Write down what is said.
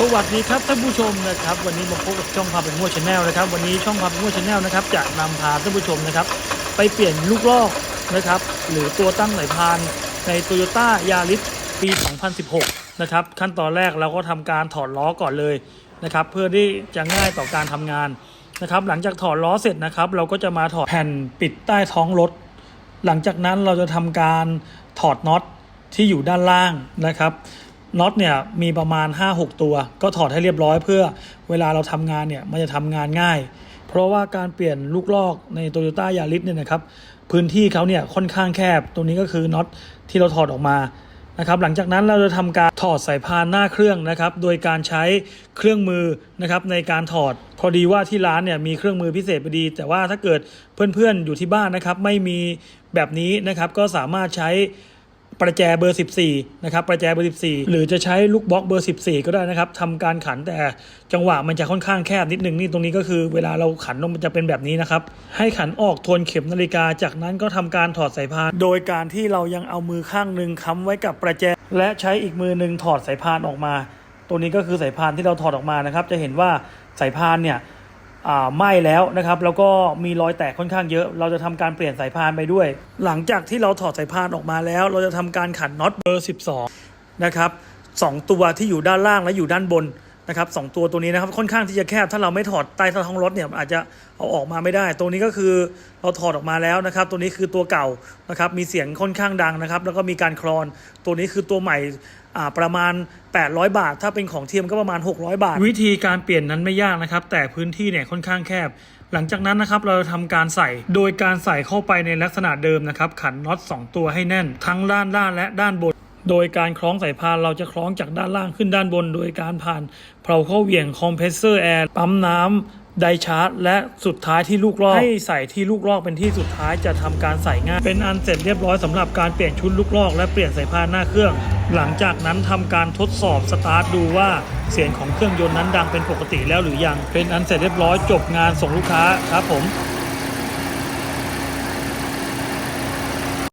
สวัสดีครับท่านผู้ชมนะครับ วันนี้มาพบกับช่องพาเป็นมั่วชาแนลนะครับ วันนี้ช่องพาเป็นมั่วชาแนลนะครับจะนำพาท่านผู้ชมนะครับ ไปเปลี่ยนลูกลอกนะครับ หรือตัวตั้งสายพานใน Toyota Yaris ปี 2016 นะครับ ขั้นตอนแรกเราก็ทำการถอดล้อก่อนเลยนะครับ เพื่อที่จะง่ายต่อการทำงานนะครับ หลังจากถอดล้อเสร็จนะครับ เราก็จะมาถอดแผ่นปิดใต้ท้องรถหลังจากนั้นเราจะทำการถอดน็อตที่อยู่ด้านล่างนะครับ น็อตเนี่ยมีประมาณ 5-6 ตัว ก็ถอดให้เรียบร้อยเพื่อเวลาเราทำงานเนี่ยมันจะทำงานง่าย เพราะว่าการเปลี่ยนลูกลอกใน t o y ยต้ายาริสเนี่ยนะครับพื้นที่เขาเนี่ยค่อนข้างแคบตรงนี้ก็คือน็อตที่เราถอดออกมานะครับหลังจากนั้นเราจะทำการถอดสายพานหน้าเครื่องนะครับ โดยการใช้เครื่องมือนะครับในการถอด พอดีว่าที่ร้านเนี่ยมีเครื่องมือพิเศษพอดี แต่ว่าถ้าเกิดเพื่อนๆอยู่ที่บ้านนะครับ ไม่มีแบบนี้นะครับ ก็สามารถใช้ ประแจเบอร์ 14 นะครับ ประแจเบอร์ 14 หรือจะใช้ลูกบล็อกเบอร์ 14 ก็ได้นะครับทำการขันแต่จังหวะมันจะค่อนข้างแคบนิดนึงนี่ตรงนี้ก็คือเวลาเราขันมันจะเป็นแบบนี้นะครับ ให้ขันออกทวนเข็มนาฬิกา จากนั้นก็ทำการถอดสายพาน โดยการที่เรายังเอามือข้างหนึ่งค้ำไว้กับประแจ และใช้อีกมือหนึ่งถอดสายพานออกมา ตัวนี้ก็คือสายพานที่เราถอดออกมานะครับ จะเห็นว่าสายพานเนี่ย ไหม้แล้วนะครับแล้วก็มีรอยแตกค่อนข้างเยอะ เราจะทำการเปลี่ยนสายพานไปด้วย หลังจากที่เราถอดสายพานออกมาแล้ว เราจะทำการขันน็อตเบอร์ 12 นะครับสองตัวที่อยู่ด้านล่างและอยู่ด้านบน นะครับสองตัวตัวนี้นะครับค่อนข้างที่จะแคบถ้าเราไม่ถอดใต้ท้องรถเนี่ยอาจจะเอาออกมาไม่ได้ ตัวนี้ก็คือเราถอดออกมาแล้วนะครับ ตัวนี้คือตัวเก่านะครับมีเสียงค่อนข้างดังนะครับ แล้วก็มีการคลอน ตัวนี้คือตัวใหม่ประมาณ 800 บาท ถ้าเป็นของเทียมก็ประมาณ 600 บาท วิธีการเปลี่ยนนั้นไม่ยากนะครับ แต่พื้นที่เนี่ยค่อนข้างแคบ หลังจากนั้นนะครับเราจะทำการใส่โดยการใส่เข้าไปในลักษณะเดิมนะครับ ขันน็อต2ตัวให้แน่น ทั้งด้านล่างและด้านบน โดยการคล้องสายพานเราจะคล้องจากด้านล่างขึ้นด้านบน โดยการผ่านเพลาเข้าเหวี่ยงคอมเพรสเซอร์แอร์ปั๊มน้ำไดชาร์จและสุดท้ายที่ลูกลอกให้ใส่ที่ลูกลอกเป็นที่สุดท้ายจะทำการใส่ง่าย เป็นอันเสร็จเรียบร้อยสำหรับการเปลี่ยนชุดลูกลอก และเปลี่ยนสายพานหน้าเครื่อง หลังจากนั้นทำการทดสอบสตาร์ทดูว่าเสียงของเครื่องยนต์นั้นดังเป็นปกติแล้วหรือยัง เป็นอันเสร็จเรียบร้อยจบงานส่งลูกค้าครับผม